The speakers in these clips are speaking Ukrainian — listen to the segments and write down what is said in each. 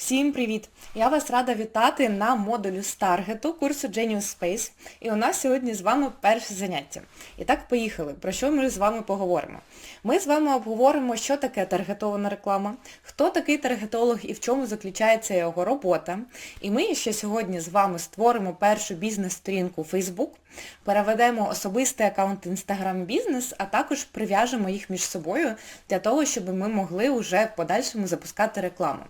Всім привіт! Я вас рада вітати на модулю з таргету курсу Genius Space. І у нас сьогодні з вами перше заняття. І так, поїхали. Про що ми з вами поговоримо? Ми з вами обговоримо, що таке таргетована реклама, хто такий таргетолог і в чому заключається його робота. І ми ще сьогодні з вами створимо першу бізнес-сторінку Facebook, переведемо особистий аккаунт Instagram бізнес, а також прив'яжемо їх між собою для того, щоб ми могли вже в подальшому запускати рекламу.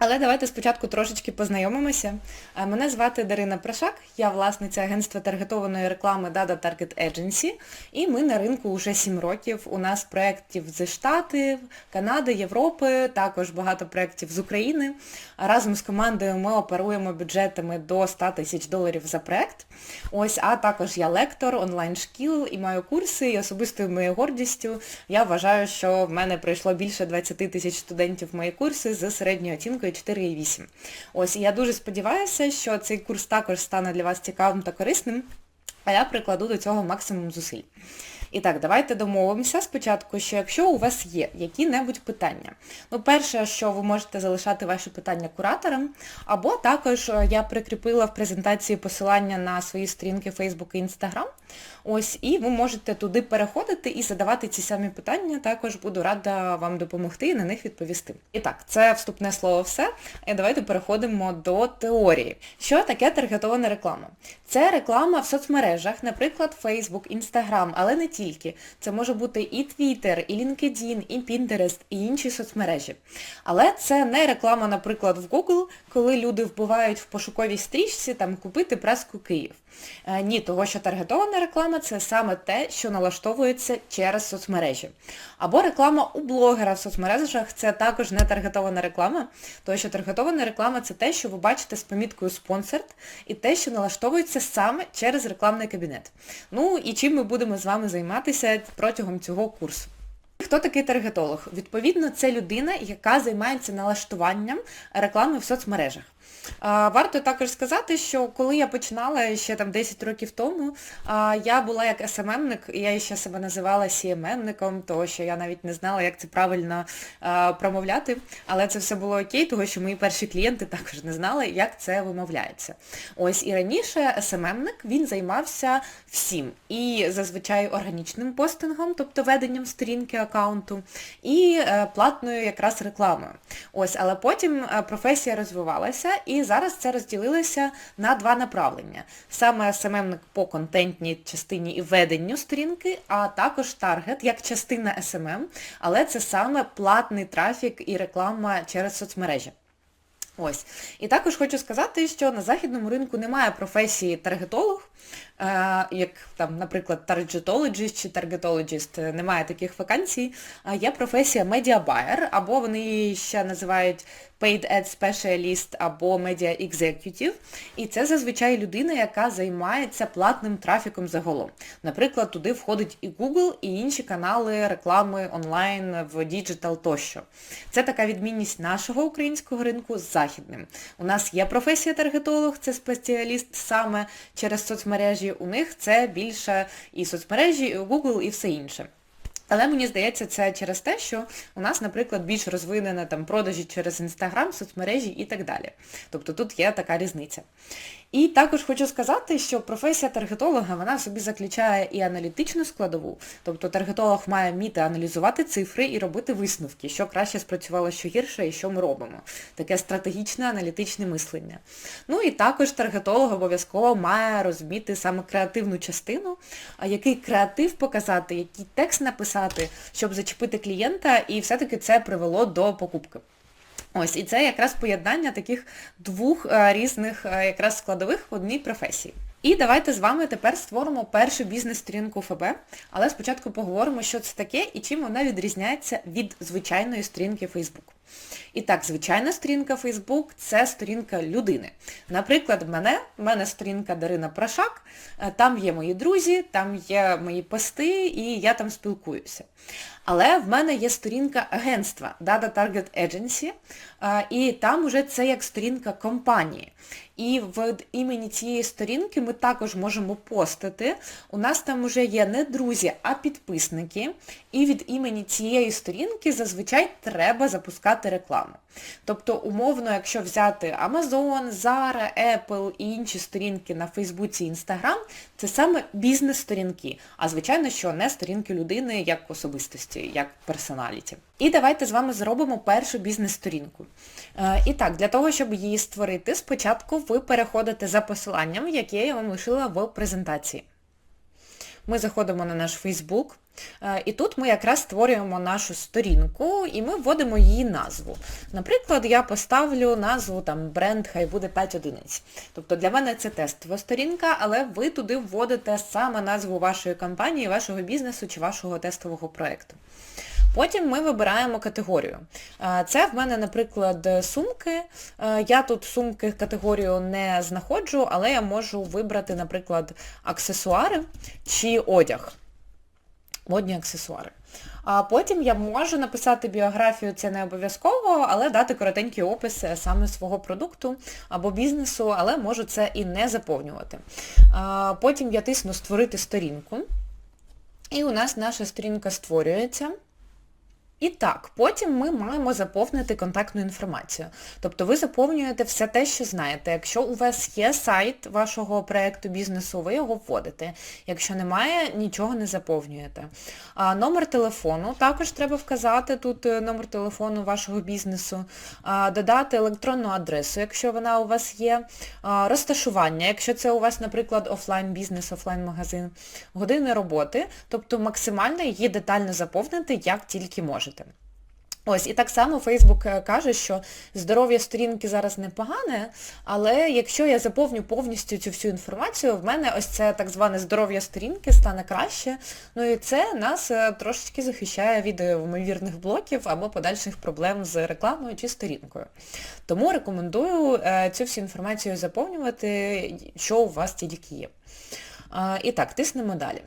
Але давайте спочатку трошечки познайомимося. Е, Мене звати Дарина Прашак, я власниця агентства таргетованої реклами Dada Target Agency, і ми на ринку вже 7 років. У нас проєктів зі Штати, Канади, Європи, також багато проєктів з України. Разом з командою ми оперуємо бюджетами до 100 тисяч доларів за проєкт. Ось, а також я лектор онлайн-шкіл і маю курси, і особистою моєю гордістю я вважаю, що в мене пройшло більше 20 тисяч студентів мої курси з середньою оцінкою 4,8. Ось, і я дуже сподіваюся, що цей курс також стане для вас цікавим та корисним, а я прикладу до цього максимум зусиль. І так, давайте домовимося спочатку, що якщо у вас є які-небудь питання, ну перше, що ви можете залишати ваші питання кураторам, або також е, я прикріпила в презентації посилання на свої сторінки Facebook і Instagram, ось, і ви можете туди переходити і задавати ці самі питання, також буду рада вам допомогти і на них відповісти. І так, це вступне слово все. І давайте переходимо до теорії. Що таке таргетована реклама? Це реклама в соцмережах, наприклад, Facebook, Instagram, але не тільки. Це може бути і Twitter, і LinkedIn, і Pinterest, і інші соцмережі. Але це не реклама, наприклад, в Google, коли люди вбивають в пошуковій стрічці там купити преску Київ. Е, Ні, того що таргетована реклама це саме те, що налаштовується через соцмережі. Або реклама у блогера в соцмережах це також не таргетована реклама, тому що таргетована реклама це те, що ви бачите з поміткою спонсорт і те, що налаштовується саме через рекламний кабінет. Ну і чим ми будемо з вами займатися протягом цього курсу. Хто такий таргетолог? Відповідно, це людина, яка займається налаштуванням реклами в соцмережах. Варто також сказати, що коли я починала ще там 10 років тому, я була як СММник, я ще себе називала CMM-ником, того що я навіть не знала, як це правильно промовляти, але це все було окей, тому що мої перші клієнти також не знали, як це вимовляється. Ось і раніше СММник, він займався всім. І зазвичай органічним постингом, тобто веденням сторінки аккаунту, і е, платною якраз рекламою. Ось, але потім е, професія розвивалася і зараз це розділилося на два направлення. Саме СММник по контентній частині і веденню сторінки, а також таргет як частина СММ, але це саме платний трафік і реклама через соцмережі. Ось. І також хочу сказати, що на західному ринку немає професії таргетолог, е, як там, наприклад, таргетологіст чи таргетологіст, немає таких вакансій. А Є професія медіабайер, або вони її ще називають Paid Ad Specialist або Media Executive. І це зазвичай людина, яка займається платним трафіком загалом. Наприклад, туди входить і Google, і інші канали реклами онлайн, в діджитал тощо. Це така відмінність нашого українського ринку з західним. У нас є професія таргетолог, це спеціаліст саме через соцмережі. У них це більше і соцмережі, і Google, і все інше. Але мені здається, це через те, що у нас, наприклад, більш розвинена там продажі через Інстаграм, соцмережі і так далі. Тобто тут є така різниця. І також хочу сказати, що професія таргетолога, вона в собі заключає і аналітичну складову. Тобто таргетолог має вміти аналізувати цифри і робити висновки, що краще спрацювало, що гірше і що ми робимо. Таке стратегічне аналітичне мислення. Ну і також таргетолог обов'язково має розуміти саме креативну частину, який креатив показати, який текст написати, щоб зачепити клієнта, і все-таки це привело до покупки. Ось, і це якраз поєднання таких двох е, різних е, якраз складових в одній професії. І давайте з вами тепер створимо першу бізнес-сторінку ФБ, але спочатку поговоримо, що це таке і чим вона відрізняється від звичайної сторінки Facebook. І так, звичайна сторінка Facebook це сторінка людини. Наприклад, мене, в мене сторінка Дарина Прашак, е, там є мої друзі, там є мої пости і я там спілкуюся. Але в мене є сторінка агентства Data Target Agency, е, і там вже це як сторінка компанії. І в імені цієї сторінки ми також можемо постити. У нас там вже є не друзі, а підписники. І від імені цієї сторінки зазвичай треба запускати рекламу. Тобто, умовно, якщо взяти Amazon, Zara, Apple і інші сторінки на Фейсбуці і Instagram, це саме бізнес-сторінки. А звичайно, що не сторінки людини як особистості, як персоналіті. І давайте з вами зробимо першу бізнес-сторінку. Е, і так, для того, щоб її створити, спочатку ви переходите за посиланням, яке я вам лишила в презентації. Ми заходимо на наш Facebook, і тут ми якраз створюємо нашу сторінку і ми вводимо її назву. Наприклад, я поставлю назву там бренд, хай буде 5 одиниць. Тобто для мене це тестова сторінка, але ви туди вводите саме назву вашої компанії, вашого бізнесу чи вашого тестового проєкту. Потім ми вибираємо категорію. Це в мене, наприклад, сумки. Я тут сумки категорію не знаходжу, але я можу вибрати, наприклад, аксесуари чи одяг. Модні аксесуари. А потім я можу написати біографію, це не обов'язково, але дати коротенький опис саме свого продукту або бізнесу, але можу це і не заповнювати. А Потім я тисну Створити сторінку. І у нас наша сторінка створюється. І так, потім ми маємо заповнити контактну інформацію. Тобто ви заповнюєте все те, що знаєте. Якщо у вас є сайт вашого проєкту бізнесу, ви його вводите. Якщо немає, нічого не заповнюєте. А Номер телефону також треба вказати, тут е, номер телефону вашого бізнесу, а, додати електронну адресу, якщо вона у вас є, а, розташування, якщо це у вас, наприклад, офлайн-бізнес, офлайн-магазин, години роботи, тобто максимально її детально заповнити, як тільки можете можете. Ось, і так само Фейсбук е, каже, що здоров'я сторінки зараз непогане, але якщо я заповню повністю цю всю інформацію, в мене ось це так зване здоров'я сторінки стане краще. Ну і це нас е, трошечки захищає від ймовірних блоків або подальших проблем з рекламою чи сторінкою. Тому рекомендую е, цю всю інформацію заповнювати, що у вас тільки є. І так, тиснемо далі.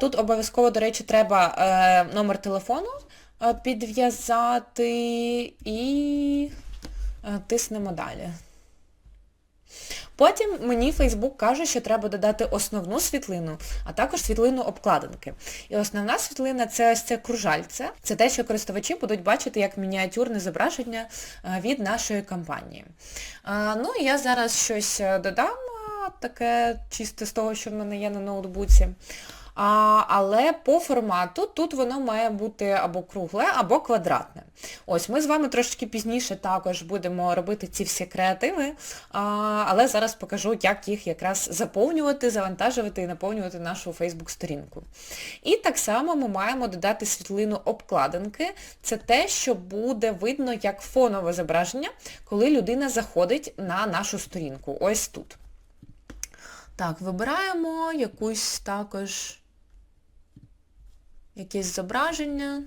Тут обов'язково, до речі, треба номер телефону підв'язати і тиснемо далі. Потім мені Facebook каже, що треба додати основну світлину, а також світлину обкладинки. І основна світлина це ось це кружальце. Це те, що користувачі будуть бачити як мініатюрне зображення від нашої компанії. Ну я зараз щось е, додам, таке чисте з того, що в мене є на ноутбуці. А, Але по формату тут воно має бути або кругле, або квадратне. Ось, ми з вами трошки пізніше також будемо робити ці всі креативи, а, але зараз покажу, як їх якраз заповнювати, завантажувати і наповнювати нашу Facebook-сторінку. І так само ми маємо додати світлину обкладинки. Це те, що буде видно як фонове зображення, коли людина заходить на нашу сторінку. Ось тут. Так, вибираємо якусь також якесь зображення.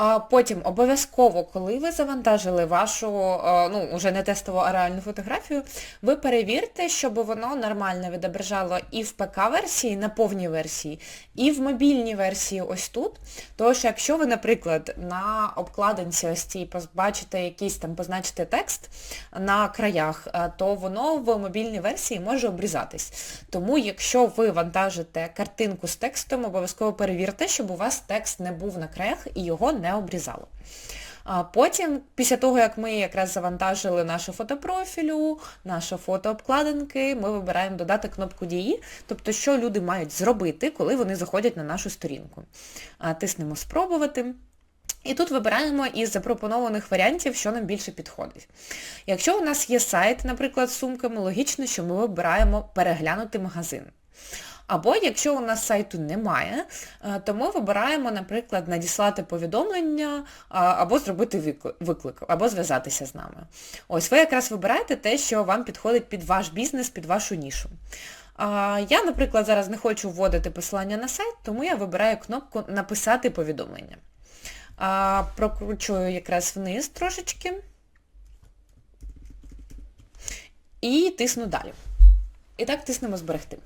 А Потім обов'язково, коли ви завантажили вашу, ну, вже не тестову, а реальну фотографію, ви перевірте, щоб воно нормально відображало і в ПК-версії, на повній версії, і в мобільній версії ось тут. Що якщо ви, наприклад, на обкладинці ось цій бачите якийсь там позначити текст на краях, то воно в мобільній версії може обрізатись. Тому якщо ви вантажите картинку з текстом, обов'язково перевірте, щоб у вас текст не був на краях і його не не обрізало. А Потім, після того, як ми якраз завантажили нашу фотопрофілю, наше фото обкладинки, ми вибираємо додати кнопку дії, тобто, що люди мають зробити, коли вони заходять на нашу сторінку. Тиснемо Спробувати. І тут вибираємо із запропонованих варіантів, що нам більше підходить. Якщо у нас є сайт, наприклад, з сумками, логічно, що ми вибираємо переглянути магазин. Або якщо у нас сайту немає, е, то ми вибираємо, наприклад, надіслати повідомлення, або зробити виклик, або зв'язатися з нами. Ось ви якраз вибираєте те, що вам підходить під ваш бізнес, під вашу нішу. Я, наприклад, зараз не хочу вводити посилання на сайт, тому я вибираю кнопку Написати повідомлення. Прокручую якраз вниз трошечки і тисну далі. І так тиснемо Зберегти.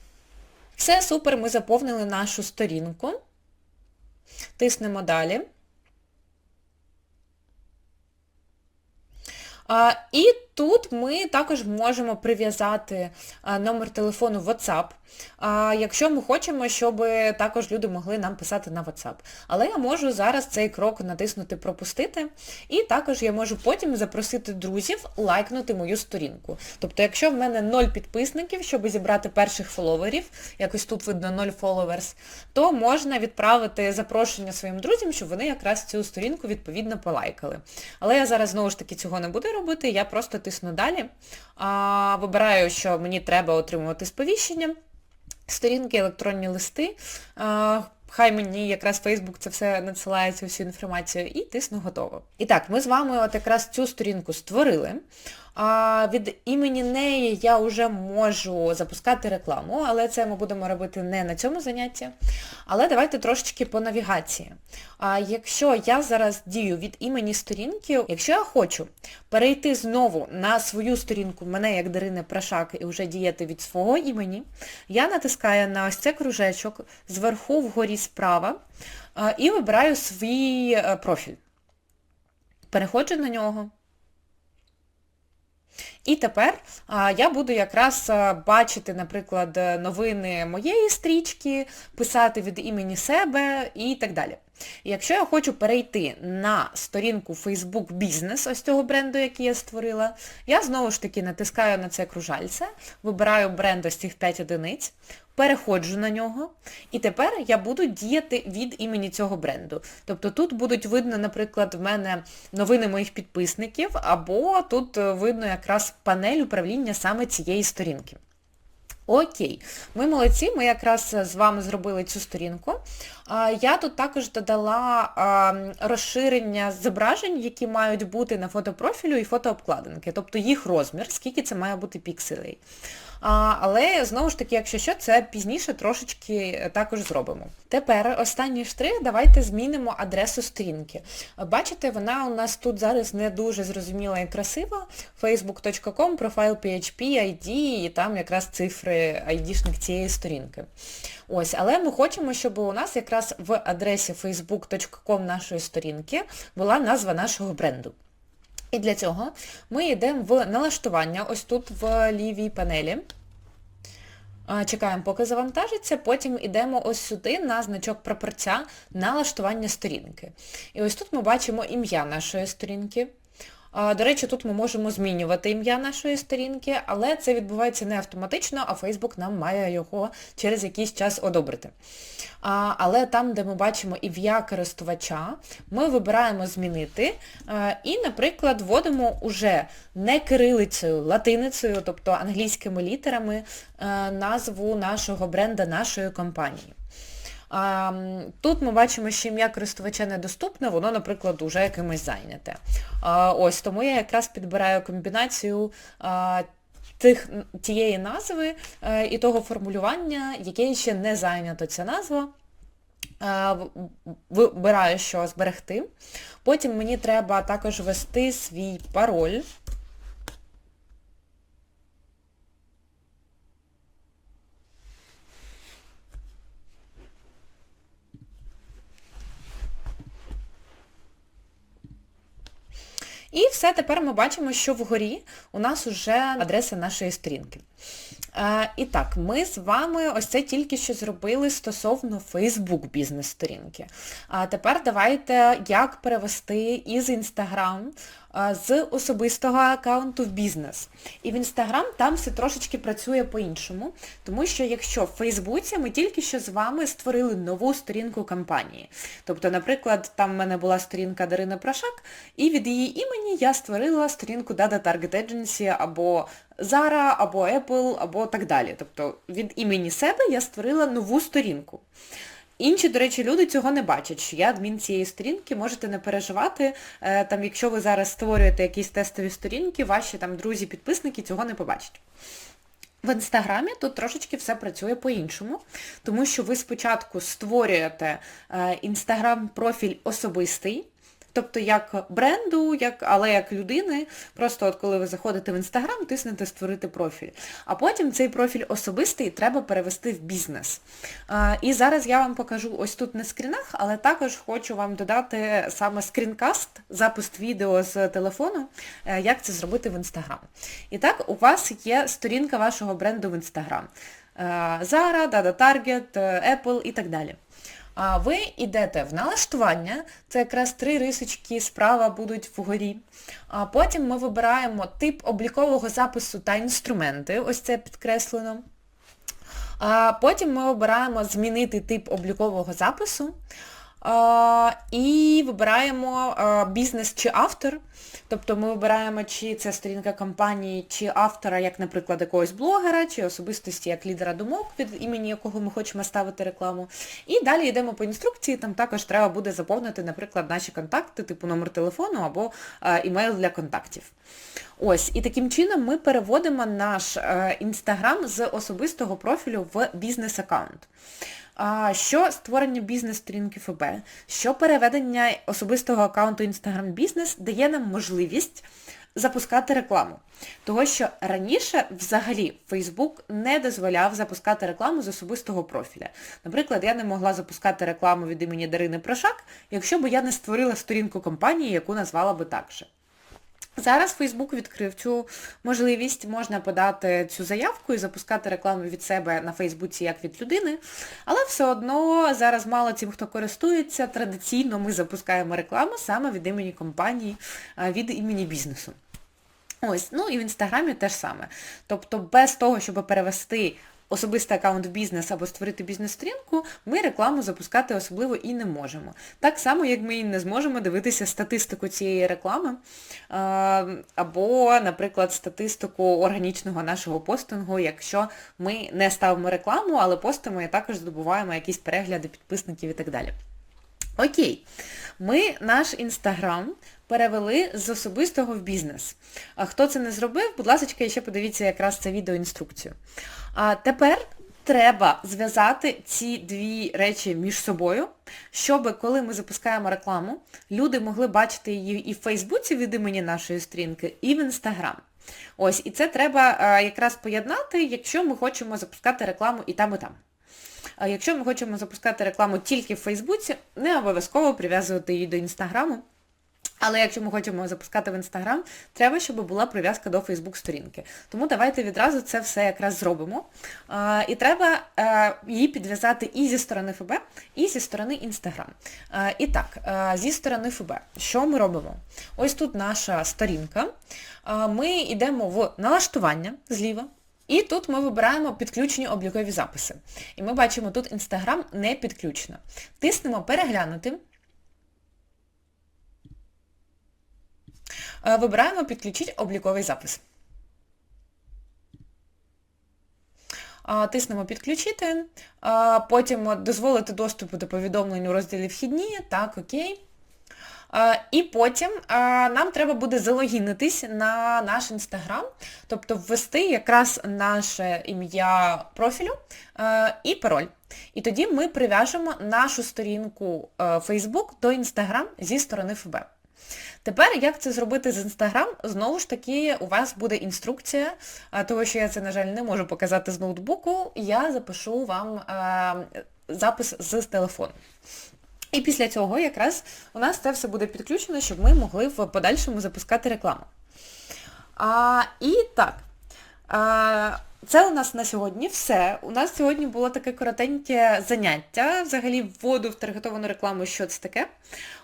Все, супер, ми заповнили нашу сторінку. Тиснемо далі. А, І тут ми також можемо прив'язати номер телефону WhatsApp, якщо ми хочемо, щоб також люди могли нам писати на WhatsApp. Але я можу зараз цей крок натиснути Пропустити, і також я можу потім запросити друзів лайкнути мою сторінку. Тобто, якщо в мене 0 підписників, щоб зібрати перших фоловерів, якось тут видно 0 followers, то можна відправити запрошення своїм друзям, щоб вони якраз цю сторінку відповідно полайкали. Але я зараз знову ж таки цього не буду робити, я просто тисну далі, а, вибираю, що мені треба отримувати сповіщення сторінки, електронні листи. Хай мені якраз Facebook це все надсилає цю всю інформацію і тисну готово. І так, ми з вами от якраз цю сторінку створили. А Від імені неї я вже можу запускати рекламу, але це ми будемо робити не на цьому занятті. Але давайте трошечки по навігації. А Якщо я зараз дію від імені сторінки, якщо я хочу перейти знову на свою сторінку, мене як Дарини Прашак, і вже діяти від свого імені, я натискаю на ось цей кружечок зверху вгорі справа і вибираю свій е, профіль. Переходжу на нього. І тепер я буду якраз бачити, наприклад, новини моєї стрічки, писати від імені себе і так далі. Якщо я хочу перейти на сторінку Facebook Business, ось цього бренду, який я створила, я знову ж таки натискаю на це кружальце, вибираю бренд ось цих 5 одиниць, переходжу на нього, і тепер я буду діяти від імені цього бренду. Тобто тут будуть видно, наприклад, в мене новини моїх підписників, або тут видно якраз панель управління саме цієї сторінки. Окей, ми молодці, ми якраз з вами зробили цю сторінку. Я тут також додала розширення зображень, які мають бути на фотопрофілю і фотообкладинки, тобто їх розмір, скільки це має бути пікселей. А, Але, знову ж таки, якщо що, це пізніше трошечки також зробимо. Тепер останній штрих, давайте змінимо адресу сторінки. Бачите, вона у нас тут зараз не дуже зрозуміла і красива. facebook.com, профайл PHP, ID, і там якраз цифри ID-шник цієї сторінки. Ось, Але ми хочемо, щоб у нас якраз в адресі facebook.com нашої сторінки була назва нашого бренду. І для цього ми йдемо в налаштування, ось тут в лівій панелі. Чекаємо, поки завантажиться, потім йдемо ось сюди на значок прапорця налаштування сторінки. І ось тут ми бачимо ім'я нашої сторінки. До речі, тут ми можемо змінювати ім'я нашої сторінки, але це відбувається не автоматично, а Facebook нам має його через якийсь час одобрити. Але там, де ми бачимо ім'я користувача, ми вибираємо змінити і, наприклад, вводимо уже не кирилицею, латиницею, тобто англійськими літерами, назву нашого бренда, нашої компанії. Тут ми бачимо, що ім'я користувача недоступне, воно, наприклад, вже якимось зайняте. Ось, Тому я якраз підбираю комбінацію тих, тієї назви е, і того формулювання, яке ще не зайнято ця назва. Вибираю, що зберегти. Потім мені треба також ввести свій пароль. І все, тепер ми бачимо, що вгорі у нас вже адреса нашої сторінки. Е, і так, ми з вами ось це тільки що зробили стосовно Facebook бізнес-сторінки. А тепер давайте як перевести із Instagram з особистого аккаунту в бізнес. І в Інстаграм там все трошечки працює по-іншому, тому що якщо в Фейсбуці ми тільки що з вами створили нову сторінку компанії. Тобто, наприклад, там в мене була сторінка Дарина Прошак, і від її імені я створила сторінку Data Target Agency або Zara, або Apple, або так далі. Тобто від імені себе я створила нову сторінку. Інші, до речі, люди цього не бачать, що я адмін цієї сторінки, можете не переживати, е, там, якщо ви зараз створюєте якісь тестові сторінки, ваші там друзі-підписники цього не побачать. В Інстаграмі тут трошечки все працює по-іншому, тому що ви спочатку створюєте Інстаграм-профіль особистий, тобто як бренду, як, але як людини. Просто от коли ви заходите в Інстаграм, тиснете Створити профіль. А потім цей профіль особистий треба перевести в бізнес. А, І зараз я вам покажу ось тут на скрінах, але також хочу вам додати саме скрінкаст, запис відео з телефону, е, як це зробити в Інстаграм. І так, у вас є сторінка вашого бренду в Інстаграм. Е, Zara, Dada Target, е, Apple і так далі. А ви йдете в налаштування, це якраз три рисочки справа будуть вгорі. А потім ми вибираємо тип облікового запису та інструменти, ось це підкреслено. А Потім ми обираємо змінити тип облікового запису. І вибираємо бізнес чи автор. Тобто ми вибираємо, чи це сторінка компанії, чи автора, як, наприклад, якогось блогера, чи особистості як лідера думок, від імені якого ми хочемо ставити рекламу. І далі йдемо по інструкції, там також треба буде заповнити, наприклад, наші контакти, типу номер телефону або імейл для контактів. Ось, і таким чином ми переводимо наш інстаграм з особистого профілю в бізнес-аккаунт що створення бізнес-сторінки ФБ, що переведення особистого аккаунту Instagram Бізнес дає нам можливість запускати рекламу. Того, що раніше взагалі Facebook не дозволяв запускати рекламу з особистого профіля. Наприклад, я не могла запускати рекламу від імені Дарини Прошак, якщо б я не створила сторінку компанії, яку назвала би так же. Зараз Facebook відкрив цю можливість, можна подати цю заявку і запускати рекламу від себе на Фейсбуці як від людини, але все одно зараз мало цим, хто користується, традиційно ми запускаємо рекламу саме від імені компанії, від імені бізнесу. Ось, ну і в інстаграмі теж саме. Тобто без того, щоб перевести особистий аккаунт бізнес або створити бізнес-сторінку, ми рекламу запускати особливо і не можемо. Так само, як ми і не зможемо дивитися статистику цієї реклами, або, наприклад, статистику органічного нашого постингу, якщо ми не ставимо рекламу, але постимо і також здобуваємо якісь перегляди підписників і так далі. Окей, ми наш інстаграм перевели з особистого в бізнес. А Хто це не зробив, будь ласка, ще подивіться якраз це відеоінструкцію. А тепер треба зв'язати ці дві речі між собою, щоб коли ми запускаємо рекламу, люди могли бачити її і в Фейсбуці від імені нашої сторінки, і в Інстаграм. Ось, і це треба якраз поєднати, якщо ми хочемо запускати рекламу і там, і там. Якщо ми хочемо запускати рекламу тільки в Фейсбуці, не обов'язково прив'язувати її до Інстаграму. Але якщо ми хочемо запускати в Інстаграм, треба, щоб була прив'язка до Фейсбук-сторінки. Тому давайте відразу це все якраз зробимо. А, І треба а, е, її підв'язати і зі сторони ФБ, і зі сторони Інстаграм. І так, а, зі сторони ФБ, що ми робимо? Ось тут наша сторінка. А, Ми йдемо в налаштування зліва. І тут ми вибираємо підключені облікові записи. І ми бачимо, тут Інстаграм не підключено. Тиснемо Переглянути. Е, вибираємо Підключити обліковий запис. Тиснемо Підключити, потім дозволити доступ до повідомлень у розділі Вхідні, так, окей. І потім нам треба буде залогінитись на наш інстаграм, тобто ввести якраз наше ім'я профілю і пароль. І тоді ми прив'яжемо нашу сторінку Facebook до Instagram зі сторони ФБ. Тепер, як це зробити з Інстаграм, знову ж таки, у вас буде інструкція, того що я це, на жаль, не можу показати з ноутбуку, я запишу вам запис з телефону. І після цього якраз у нас це все буде підключено, щоб ми могли в подальшому запускати рекламу. А, І так. А, це у нас на сьогодні все. У нас сьогодні було таке коротеньке заняття, взагалі вводу в таргетовану рекламу, що це таке.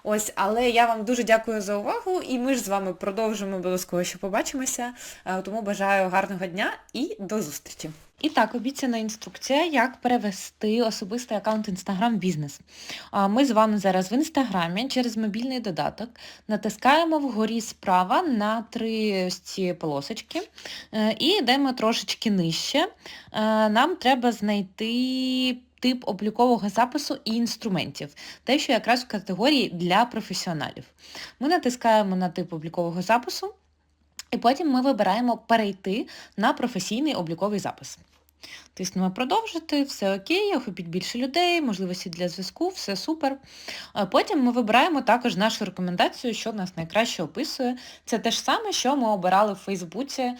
Ось, Але я вам дуже дякую за увагу і ми ж з вами продовжимо обов'язково, що побачимося. Е, тому бажаю гарного дня і до зустрічі. І так, обіцяна інструкція, як перевести особистий аккаунт Instagram бізнес. Ми з вами зараз в інстаграмі через мобільний додаток натискаємо вгорі справа на три ці полосочки е, і йдемо трошечки нижче. Е, нам треба знайти тип облікового запису і інструментів, те, що якраз в категорії для професіоналів. Ми натискаємо на тип облікового запису, і потім ми вибираємо перейти на професійний обліковий запис. Тиснемо продовжити, все окей, охопіть більше людей, можливості для зв'язку, все супер. Потім ми вибираємо також нашу рекомендацію, що нас найкраще описує. Це те ж саме, що ми обирали в Фейсбуці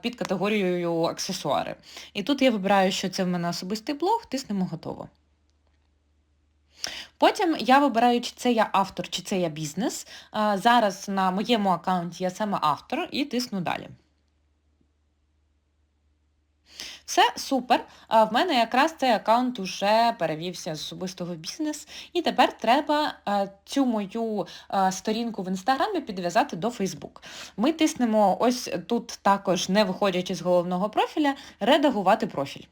під категорією аксесуари. І тут я вибираю, що це в мене особистий блог, тиснемо готово. Потім я вибираю, чи це я автор, чи це я бізнес. Зараз на моєму аккаунті я саме автор і тисну далі. Все супер. А В мене якраз цей аккаунт уже перевівся з особистого бізнес. І тепер треба е, цю мою е, сторінку в інстаграмі підв'язати до Фейсбук. Ми тиснемо ось тут також, не виходячи з головного профіля, редагувати профіль.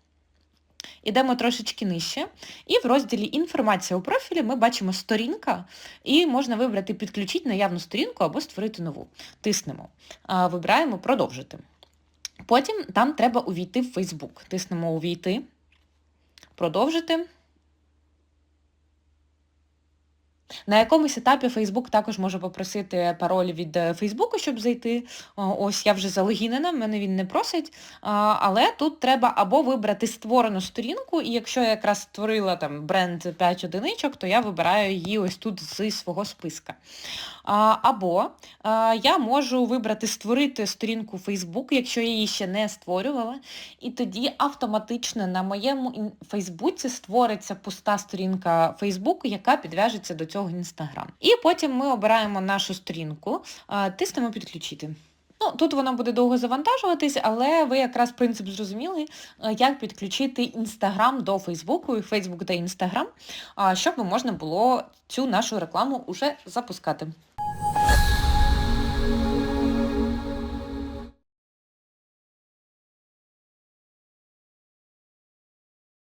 Ідемо трошечки нижче. І в розділі Інформація у профілі ми бачимо сторінка, і можна вибрати Підключіть наявну сторінку або створити нову. Тиснемо. Вибираємо Продовжити. Потім там треба увійти в Facebook. Тиснемо Увійти, продовжити. На якомусь етапі Facebook також може попросити пароль від е, Facebook, щоб зайти. Ось я вже залогінена, мене він не просить. Але тут треба або вибрати створену сторінку, і якщо я якраз створила там бренд 5 одиничок, то я вибираю її ось тут зі свого списка. Або я можу вибрати створити сторінку Facebook, якщо я її ще не створювала, і тоді автоматично на моєму Фейсбуці створиться пуста сторінка Фейсбуку, яка підв'яжеться до цього Інстаграм. І потім ми обираємо нашу сторінку, тиснемо підключити. Ну, тут воно буде довго завантажуватись, але ви якраз принцип зрозуміли, е, як підключити Інстаграм до Фейсбуку і Фейсбук до Інстаграм, щоб можна було цю нашу рекламу уже запускати.